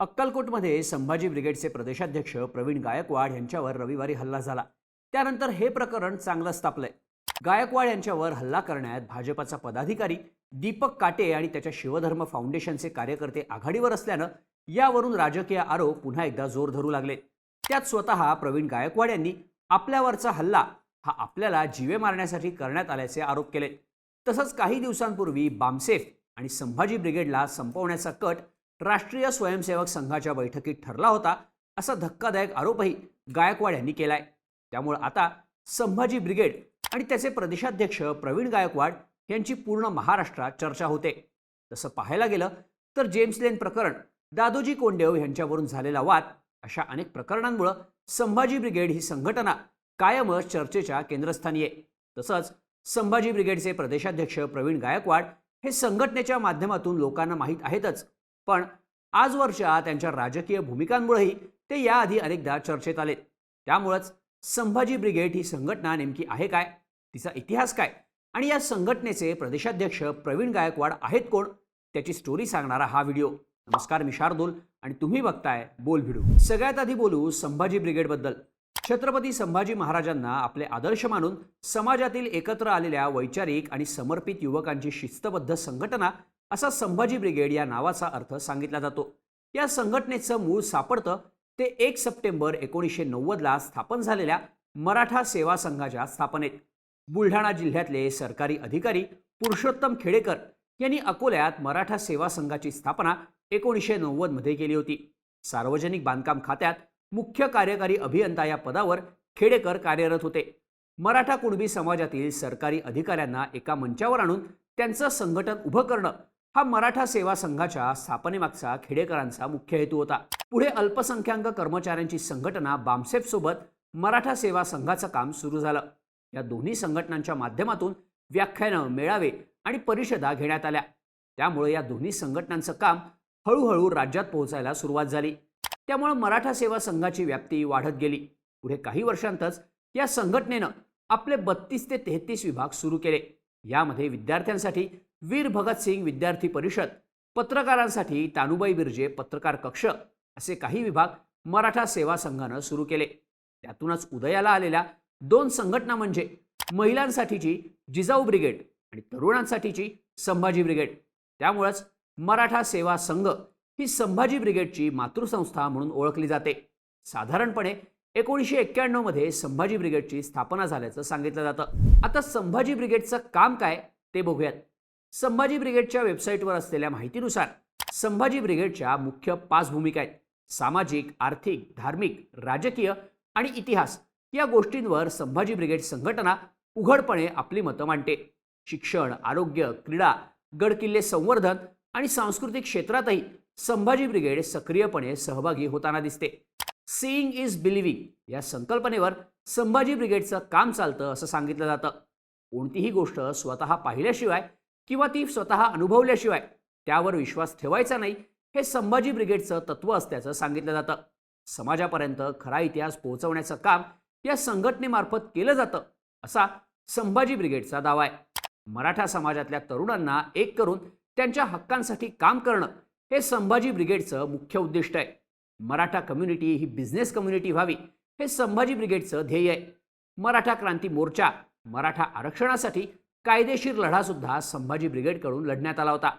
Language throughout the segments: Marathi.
अक्कलकोटमध्ये संभाजी ब्रिगेडचे प्रदेशाध्यक्ष प्रवीण गायकवाड यांच्यावर रविवारी हल्ला झाला. त्यानंतर हे प्रकरण चांगलंच तापलंय. गायकवाड यांच्यावर हल्ला करण्यात भाजपाचा पदाधिकारी दीपक काटे आणि त्याच्या शिवधर्म फाउंडेशनचे कार्यकर्ते आघाडीवर असल्यानं यावरून राजकीय आरोप पुन्हा एकदा जोर धरू लागले. त्यात स्वतः प्रवीण गायकवाड यांनी आपल्यावरचा हल्ला हा आपल्याला जीवे मारण्यासाठी करण्यात आल्याचे आरोप केले. तसंच काही दिवसांपूर्वी बामसेफ आणि संभाजी ब्रिगेडला संपवण्याचा कट राष्ट्रीय स्वयंसेवक संघाच्या बैठकीत ठरला होता असा धक्कादायक आरोपही गायकवाड यांनी केलाय. त्यामुळे आता संभाजी ब्रिगेड आणि त्याचे प्रदेशाध्यक्ष प्रवीण गायकवाड यांची पूर्ण महाराष्ट्रात चर्चा होते. तसं पाहायला गेलं तर जेम्स लेन प्रकरण दादोजी कोंडेव यांच्यावरून झालेला वाद अशा अनेक प्रकरणांमुळं संभाजी ब्रिगेड ही संघटना कायमच चर्चेच्या केंद्रस्थानी आहे. तसंच संभाजी ब्रिगेडचे प्रदेशाध्यक्ष प्रवीण गायकवाड हे संघटनेच्या माध्यमातून लोकांना माहीत आहेतच पण आजवरच्या त्यांच्या राजकीय भूमिकांमुळेही ते याआधी अनेकदा चर्चेत आले त्यामुळंच संभाजी ब्रिगेड ही संघटना नेमकी आहे काय? तिचा इतिहास काय? आणि या संघटनेचे प्रदेशाध्यक्ष प्रवीण गायकवाड आहेत कोण? त्याची स्टोरी सांगणारा हा व्हिडिओ. नमस्कार मी शार्दूल आणि तुम्ही बघताय बोल व्हिडिओ. सगळ्यात आधी बोलू संभाजी ब्रिगेडबद्दल छत्रपती संभाजी महाराजांना आपले आदर्श मानून समाजातील एकत्र आलेल्या वैचारिक आणि समर्पित युवकांची शिस्तबद्ध संघटना असा संभाजी ब्रिगेड या नावाचा अर्थ सांगितला जातो. या संघटनेचं मूळ सापडतं ते एक सप्टेंबर एकोणीसशे नव्वदला स्थापन झालेल्या मराठा सेवा संघाच्या स्थापनेत. बुलढाणा जिल्ह्यातले सरकारी अधिकारी पुरुषोत्तम खेडेकर यांनी अकोल्यात मराठा सेवा संघाची स्थापना एकोणीसशे नव्वदमध्ये केली होती. सार्वजनिक बांधकाम खात्यात मुख्य कार्यकारी अभियंता या पदावर खेडेकर कार्यरत होते. मराठा कुणबी समाजातील सरकारी अधिकाऱ्यांना एका मंचावर आणून त्यांचं संघटन उभं करणं हा मराठा सेवा संघाच्या स्थापनेमागचा खेडेकरांचा मुख्य हेतू होता. पुढे अल्पसंख्याक कर्मचाऱ्यांची संघटना बामसेफ सोबत मराठा सेवा संघाचं काम सुरू झालं. या दोन्ही संघटनांच्या माध्यमातून व्याख्यानं मेळावे आणि परिषदा घेण्यात आल्या. त्यामुळे या दोन्ही संघटनांचं काम हळूहळू राज्यात पोहोचायला सुरुवात झाली. त्यामुळे मराठा सेवा संघाची व्याप्ती वाढत गेली. पुढे काही वर्षांतच या संघटनेनं आपले बत्तीस ते तेहतीस विभाग सुरू केले. यामध्ये विद्यार्थ्यांसाठी वीर भगतसिंग विद्यार्थी परिषद पत्रकारांसाठी तानुबाई बिर्जे पत्रकार कक्ष असे काही विभाग मराठा सेवा संघानं सुरू केले. त्यातूनच उदयाला आलेल्या दोन संघटना म्हणजे महिलांसाठीची जिजाऊ ब्रिगेड आणि तरुणांसाठीची संभाजी ब्रिगेड. त्यामुळंच मराठा सेवा संघ ही संभाजी ब्रिगेडची मातृसंस्था म्हणून ओळखली जाते. साधारणपणे एकोणीसशे एक्क्याण्णवमध्ये संभाजी ब्रिगेडची स्थापना झाल्याचं सांगितलं जातं. आता संभाजी ब्रिगेडचं काम काय ते बघूयात. संभाजी ब्रिगेडच्या वेबसाईटवर असलेल्या माहितीनुसार संभाजी ब्रिगेडच्या मुख्य पाच भूमिका आहेत. सामाजिक आर्थिक धार्मिक राजकीय आणि इतिहास या गोष्टींवर संभाजी ब्रिगेड संघटना उघडपणे आपली मतं मांडते. शिक्षण आरोग्य क्रीडा गडकिल्ले संवर्धन आणि सांस्कृतिक क्षेत्रातही संभाजी ब्रिगेड सक्रियपणे सहभागी होताना दिसते. सीईंग इज बिलिव्हिंग या संकल्पनेवर संभाजी ब्रिगेडचं काम चालतं असं सांगितलं जातं. कोणतीही गोष्ट स्वतः पाहिल्याशिवाय किंवा ती स्वतः अनुभवल्याशिवाय त्यावर विश्वास ठेवायचा नाही हे संभाजी ब्रिगेडचं तत्त्व असल्याचं सांगितलं जातं. समाजापर्यंत खरा इतिहास पोहोचवण्याचं काम या संघटनेमार्फत केलं जातं असा संभाजी ब्रिगेडचा दावा आहे. मराठा समाजातल्या तरुणांना एक करून त्यांच्या हक्कांसाठी काम करणं हे संभाजी ब्रिगेडचं मुख्य उद्दिष्ट आहे. मराठा कम्युनिटी ही बिझनेस कम्युनिटी व्हावी हे संभाजी ब्रिगेडचं ध्येय आहे. मराठा क्रांती मोर्चा मराठा आरक्षणासाठी कायदेशीर लढासुद्धा संभाजी ब्रिगेडकडून लढण्यात आला होता.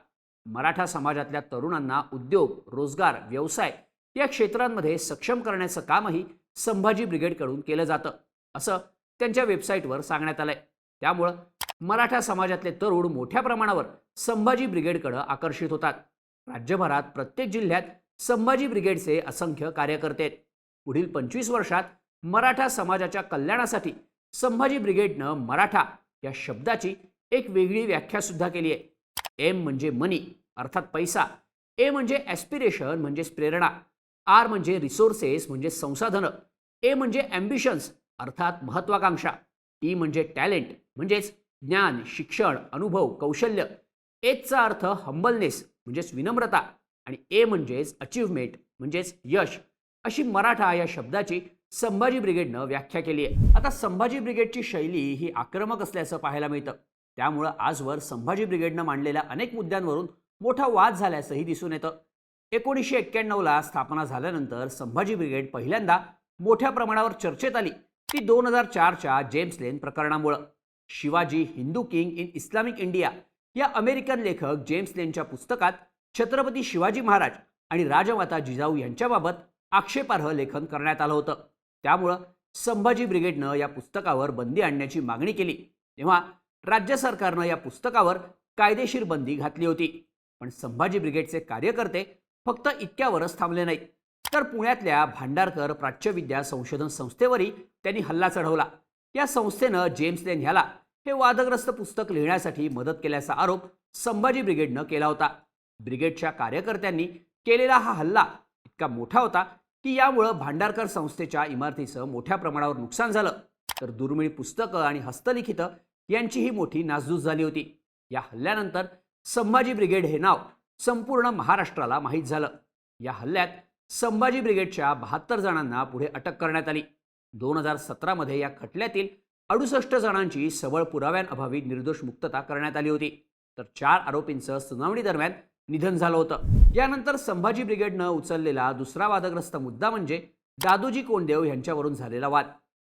मराठा समाजातल्या तरुणांना उद्योग रोजगार व्यवसाय या क्षेत्रांमध्ये सक्षम करण्याचं कामही संभाजी ब्रिगेडकडून केलं जातं असं त्यांच्या वेबसाईटवर सांगण्यात आलंय. त्यामुळं मराठा समाजातले तरुण मोठ्या प्रमाणावर संभाजी ब्रिगेडकडं आकर्षित होतात. राज्यभरात प्रत्येक जिल्ह्यात संभाजी ब्रिगेडचे असंख्य कार्यकर्ते आहेत. पुढील पंचवीस वर्षात मराठा समाजाच्या कल्याणासाठी संभाजी ब्रिगेडनं मराठा या शब्दाची एक वेगळी व्याख्या सुद्धा केली आहे. एम म्हणजे मनी अर्थात पैसा. ए म्हणजे ॲस्पिरेशन म्हणजेच प्रेरणा. आर म्हणजे रिसोर्सेस म्हणजे संसाधनं. ए म्हणजे ॲम्बिशन्स अर्थात महत्वाकांक्षा. टी म्हणजे टॅलेंट म्हणजेच ज्ञान शिक्षण अनुभव कौशल्य. एचचा अर्थ हंबलनेस म्हणजेच विनम्रता. आणि ए म्हणजेच अचीवमेंट म्हणजेच यश. अशी मराठा या शब्दाची संभाजी ब्रिगेडनं व्याख्या केली आहे. आता संभाजी ब्रिगेडची शैली ही आक्रमक असल्याचं पाहायला मिळतं. त्यामुळं आजवर संभाजी ब्रिगेडनं मांडलेल्या अनेक मुद्द्यांवरून मोठा वाद झाल्याचंही दिसून येतं. एकोणीसशे एक्क्याण्णवला स्थापना झाल्यानंतर संभाजी ब्रिगेड पहिल्यांदा मोठ्या प्रमाणावर चर्चेत आली. ती दोन हजार चारच्या James lane प्रकरणामुळं. Shivaji Hindu king in Islamic India या अमेरिकन लेखक जेम्स लेनच्या पुस्तकात छत्रपती शिवाजी महाराज आणि राजमाता जिजाऊ यांच्याबाबत आक्षेपार्ह लेखन करण्यात आलं होतं. त्यामुळं संभाजी ब्रिगेडनं या पुस्तकावर बंदी आणण्याची मागणी केली. तेव्हा राज्य सरकारनं या पुस्तकावर कायदेशीर बंदी घातली होती. पण संभाजी ब्रिगेडचे कार्यकर्ते फक्त इतक्यावरच थांबले नाहीत. तर पुण्यातल्या भांडारकर प्राच्यविद्या संशोधन संस्थेवरही त्यांनी हल्ला चढवला. या संस्थेनं जेम्स लेन ह्याला हे वादग्रस्त पुस्तक लिहिण्यासाठी मदत केल्याचा आरोप संभाजी ब्रिगेडनं केला होता. ब्रिगेडच्या कार्यकर्त्यांनी केलेला हा हल्ला इतका मोठा होता की यामुळं भांडारकर संस्थेच्या इमारतीचं मोठ्या प्रमाणावर नुकसान झालं. तर दुर्मिळ पुस्तकं आणि हस्तलिखितं यांचीही मोठी नासधूस झाली होती. या हल्ल्यानंतर संभाजी ब्रिगेड हे नाव संपूर्ण महाराष्ट्राला माहीत झालं. या हल्ल्यात संभाजी ब्रिगेडच्या बहात्तर जणांना पुढे अटक करण्यात आली. दोन हजार सतरामध्ये या खटल्यातील अडुसष्ट जणांची सबळ पुराव्यांअभावी निर्दोष मुक्तता करण्यात आली होती. तर चार आरोपींचं सुनावणी दरम्यान निधन झालं होतं. यानंतर संभाजी ब्रिगेडनं उचललेला दुसरा वादग्रस्त मुद्दा म्हणजे दादोजी कोंडदेव यांच्यावरून झालेला वाद.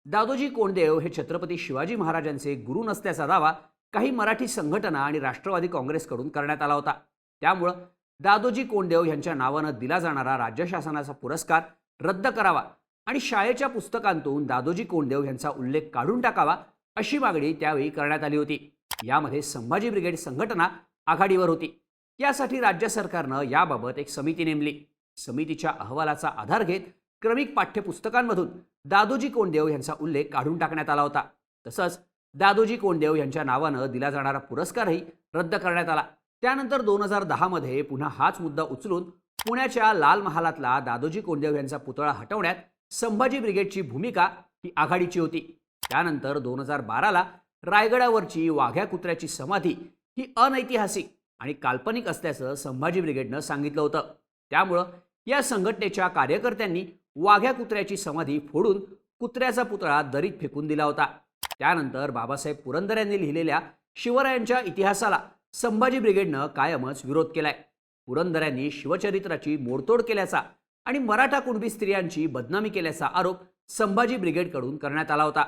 दादोजी कोंडदेव हे छत्रपती शिवाजी महाराजांचे गुरु नसल्याचा दावा काही मराठी संघटना आणि राष्ट्रवादी काँग्रेसकडून करण्यात आला होता. त्यामुळं दादोजी कोंडदेव यांच्या नावानं दिला जाणारा राज्य शासनाचा पुरस्कार रद्द करावा आणि शाळेच्या पुस्तकांतून दादोजी कोंडदेव यांचा उल्लेख काढून टाकावा अशी मागणी त्यावेळी करण्यात आली होती. यामध्ये संभाजी ब्रिगेड संघटना आघाडीवर होती. यासाठी राज्य सरकारनं याबाबत एक समिती नेमली. समितीच्या अहवालाचा आधार घेत क्रमिक पाठ्यपुस्तकांमधून दादोजी कोंडदेव यांचा उल्लेख काढून टाकण्यात आला होता. तसंच दादोजी कोंडदेव यांच्या नावानं दिला जाणारा पुरस्कारही रद्द करण्यात आला. त्यानंतर दोन हजार दहामध्ये पुन्हा हाच मुद्दा उचलून पुण्याच्या लाल महालातला दादोजी कोंडदेव यांचा पुतळा हटवण्यात संभाजी ब्रिगेडची भूमिका ही आघाडीची होती. त्यानंतर दोन हजार बाराला रायगडावरची वाघ्या कुत्र्याची समाधी ही अनैतिहासिक आणि काल्पनिक असल्याचं संभाजी ब्रिगेडनं सांगितलं होतं. त्यामुळं या संघटनेच्या कार्यकर्त्यांनी वाघ्या कुत्र्याची समाधी फोडून कुत्र्याचा पुतळा दरीत फेकून दिला होता. त्यानंतर बाबासाहेब पुरंदर यांनी लिहिलेल्या शिवरायांच्या इतिहासाला संभाजी ब्रिगेडनं कायमच विरोध केलाय. पुरंदऱ्यांनी शिवचरित्राची मोडतोड केल्याचा आणि मराठा कुणबी स्त्रियांची बदनामी केल्याचा आरोप संभाजी ब्रिगेडकडून करण्यात आला होता.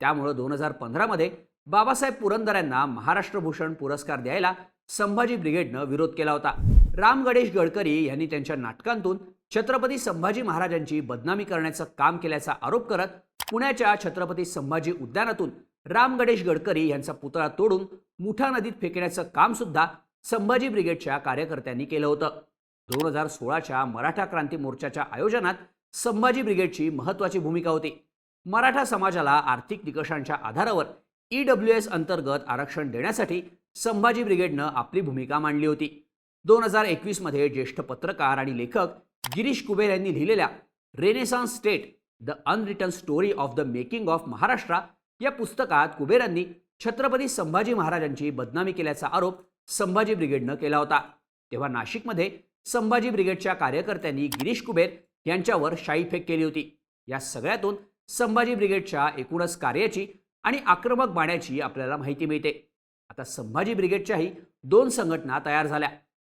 त्यामुळं दोन हजार पंधरामध्ये बाबासाहेब पुरंदऱ्यांना महाराष्ट्र भूषण पुरस्कार द्यायला संभाजी ब्रिगेडनं विरोध केला होता. राम गणेश गडकरी यांनी त्यांच्या नाटकांतून छत्रपती संभाजी महाराजांची बदनामी करण्याचं काम केल्याचा आरोप करत पुण्याच्या छत्रपती संभाजी उद्यानातून राम गणेश गडकरी यांचा पुतळा तोडून मुठा नदीत फेकण्याचं काम सुद्धा संभाजी ब्रिगेडच्या कार्यकर्त्यांनी केलं होतं. दोन हजार सोळाच्या मराठा क्रांती मोर्चाच्या आयोजनात संभाजी ब्रिगेडची महत्त्वाची भूमिका होती. मराठा समाजाला आर्थिक निकषांच्या आधारावर ई डब्ल्यू एस अंतर्गत आरक्षण देण्यासाठी संभाजी ब्रिगेडनं आपली भूमिका मांडली होती. दोन हजार एकवीसमध्ये ज्येष्ठ पत्रकार आणि लेखक गिरीश कुबेर यांनी लिहिलेल्या renaissance state the unwritten story of the making of Maharashtra या पुस्तकात कुबेरांनी छत्रपती संभाजी महाराजांची बदनामी केल्याचा आरोप संभाजी ब्रिगेडनं केला होता. तेव्हा नाशिकमध्ये संभाजी ब्रिगेडच्या कार्यकर्त्यांनी गिरीश कुबेर यांच्यावर शाईफेक केली होती. या सगळ्यातून संभाजी ब्रिगेडच्या एकूणच कार्याची आणि आक्रमक बाण्याची आपल्याला माहिती मिळते. आता संभाजी ब्रिगेडच्याही दोन संघटना तयार झाल्या.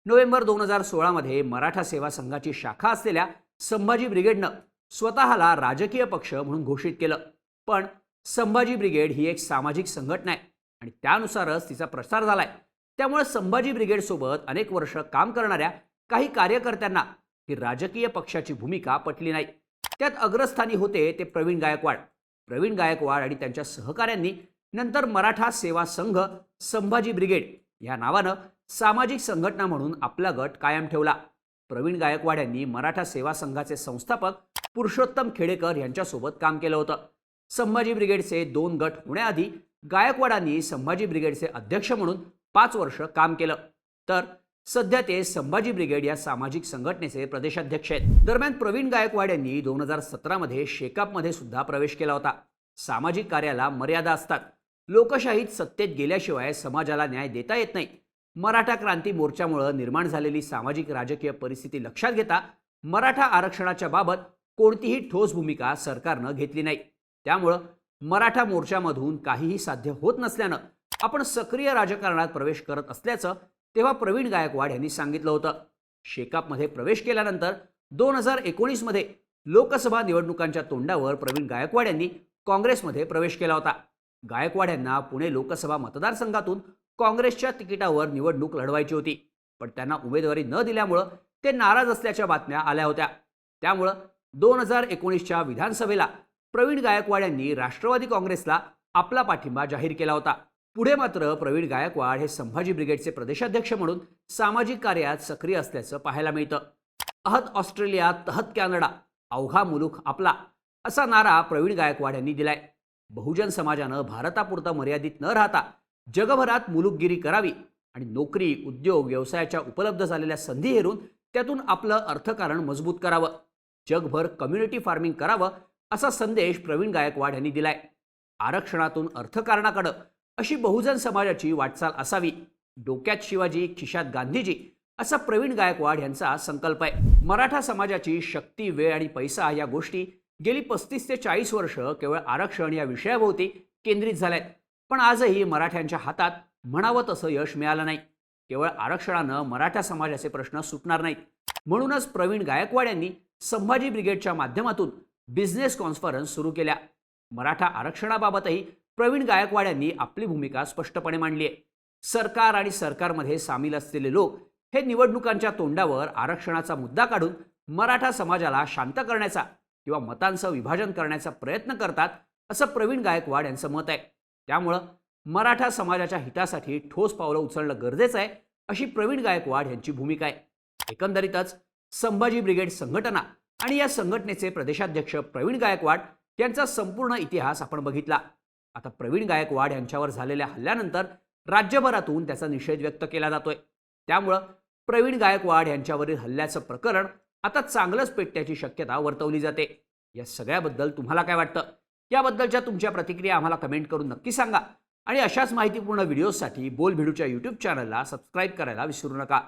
नोव्हेंबर दोन हजार सोळामध्ये मराठा सेवा संघाची शाखा असलेल्या संभाजी ब्रिगेडनं स्वतःला राजकीय पक्ष म्हणून घोषित केलं. पण संभाजी ब्रिगेड ही एक सामाजिक संघटना आहे आणि त्यानुसारच तिचा प्रसार झालाय. त्यामुळे संभाजी ब्रिगेडसोबत अनेक वर्ष काम करणाऱ्या काही कार्यकर्त्यांना ही राजकीय पक्षाची भूमिका पटली नाही. त्यात अग्रस्थानी होते ते प्रवीण गायकवाड. प्रवीण गायकवाड आणि त्यांच्या सहकाऱ्यांनी नंतर मराठा सेवा संघ संभाजी ब्रिगेड या नावानं सामाजिक संघटना म्हणून आपला गट कायम ठेवला. प्रवीण गायकवाड यांनी मराठा सेवा संघाचे संस्थापक पुरुषोत्तम खेडेकर यांच्यासोबत काम केलं होतं. संभाजी ब्रिगेडचे दोन गट होण्याआधी गायकवाडांनी संभाजी ब्रिगेडचे अध्यक्ष म्हणून पाच वर्ष काम केलं. तर सध्या ते संभाजी ब्रिगेड या सामाजिक संघटनेचे प्रदेशाध्यक्ष आहेत. दरम्यान प्रवीण गायकवाड यांनी दोन हजार सतरामध्ये शेकापमध्ये सुद्धा प्रवेश केला होता. सामाजिक कार्याला मर्यादा असतात. लोकशाहीत सत्तेत गेल्याशिवाय समाजाला न्याय देता येत नाही. मराठा क्रांती मोर्चामुळं निर्माण झालेली सामाजिक राजकीय परिस्थिती लक्षात घेता मराठा आरक्षणाच्या बाबत कोणतीही ठोस भूमिका सरकारनं घेतली नाही. त्यामुळं मराठा मोर्चामधून काहीही साध्य होत नसल्यानं आपण सक्रिय राजकारणात प्रवेश करत असल्याचं तेव्हा प्रवीण गायकवाड यांनी सांगितलं होतं. शेकापमध्ये प्रवेश केल्यानंतर दोन हजार एकोणीसमध्ये लोकसभा निवडणुकांच्या तोंडावर प्रवीण गायकवाड यांनी काँग्रेसमध्ये प्रवेश केला होता. गायकवाड यांना पुणे लोकसभा मतदारसंघातून काँग्रेसच्या तिकिटावर निवडणूक लढवायची होती. पण त्यांना उमेदवारी न दिल्यामुळं ते नाराज असल्याच्या बातम्या आल्या होत्या. त्यामुळं दोन हजार एकोणीसच्या विधानसभेला प्रवीण गायकवाड यांनी राष्ट्रवादी काँग्रेसला आपला पाठिंबा जाहीर केला होता. पुढे मात्र प्रवीण गायकवाड हे संभाजी ब्रिगेडचे प्रदेशाध्यक्ष म्हणून सामाजिक कार्यात सक्रिय असल्याचं पाहायला मिळतं. अहत ऑस्ट्रेलिया तहत कॅनडा अवघा मुलूक आपला असा नारा प्रवीण गायकवाड यांनी दिलाय. बहुजन समाजानं भारतापुरतं मर्यादित न राहता जगभरात मुलुकगिरी करावी आणि नोकरी उद्योग व्यवसायाच्या उपलब्ध झालेल्या संधी हेरून त्यातून आपलं अर्थकारण मजबूत करावं. जगभर कम्युनिटी फार्मिंग करावं असा संदेश प्रवीण गायकवाड यांनी दिलाय. आरक्षणातून अर्थकारणाकडं अशी बहुजन समाजाची वाटचाल असावी. डोक्यात शिवाजी खिशात गांधीजी असा प्रवीण गायकवाड यांचा संकल्प आहे. मराठा समाजाची शक्ती वेळ आणि पैसा या गोष्टी गेली पस्तीस ते चाळीस वर्ष केवळ आरक्षण या विषयाभोवती केंद्रित झाल्यात पण आजही मराठ्यांच्या हातात म्हणावं तसं यश मिळालं नाही. केवळ आरक्षणानं मराठा समाजाचे प्रश्न सुटणार नाहीत. म्हणूनच प्रवीण गायकवाड यांनी संभाजी ब्रिगेडच्या माध्यमातून बिझनेस कॉन्फरन्स सुरू केल्या. मराठा आरक्षणाबाबतही प्रवीण गायकवाड यांनी आपली भूमिका स्पष्टपणे मांडली आहे सरकार आणि सरकारमध्ये सामील असलेले लोक हे निवडणुकांच्या तोंडावर आरक्षणाचा मुद्दा काढून मराठा समाजाला शांत करण्याचा किंवा मतांचं विभाजन करण्याचा प्रयत्न करतात असं प्रवीण गायकवाड यांचं मत आहे. त्यामुळं मराठा समाजाच्या हितासाठी ठोस पावलं उचलणं गरजेचं आहे अशी प्रवीण गायकवाड यांची भूमिका आहे. एकंदरीतच संभाजी ब्रिगेड संघटना आणि या संघटनेचे प्रदेशाध्यक्ष प्रवीण गायकवाड यांचा संपूर्ण इतिहास आपण बघितला. आता प्रवीण गायकवाड यांच्यावर झालेल्या हल्ल्यानंतर राज्यभरातून त्याचा निषेध व्यक्त केला जातोय. त्यामुळं प्रवीण गायकवाड यांच्यावरील हल्ल्याचं प्रकरण आता चांगलंच पेटण्याची शक्यता वर्तवली जाते. या सगळ्याबद्दल तुम्हाला काय वाटतं? याबद्दलच्या तुमच्या प्रतिक्रिया आम्हाला कमेंट करून नक्की सांगा. आणि अशाच माहितीपूर्ण व्हिडिओजसाठी बोल भिडूच्या यूट्यूब चॅनलला सबस्क्राईब करायला विसरू नका.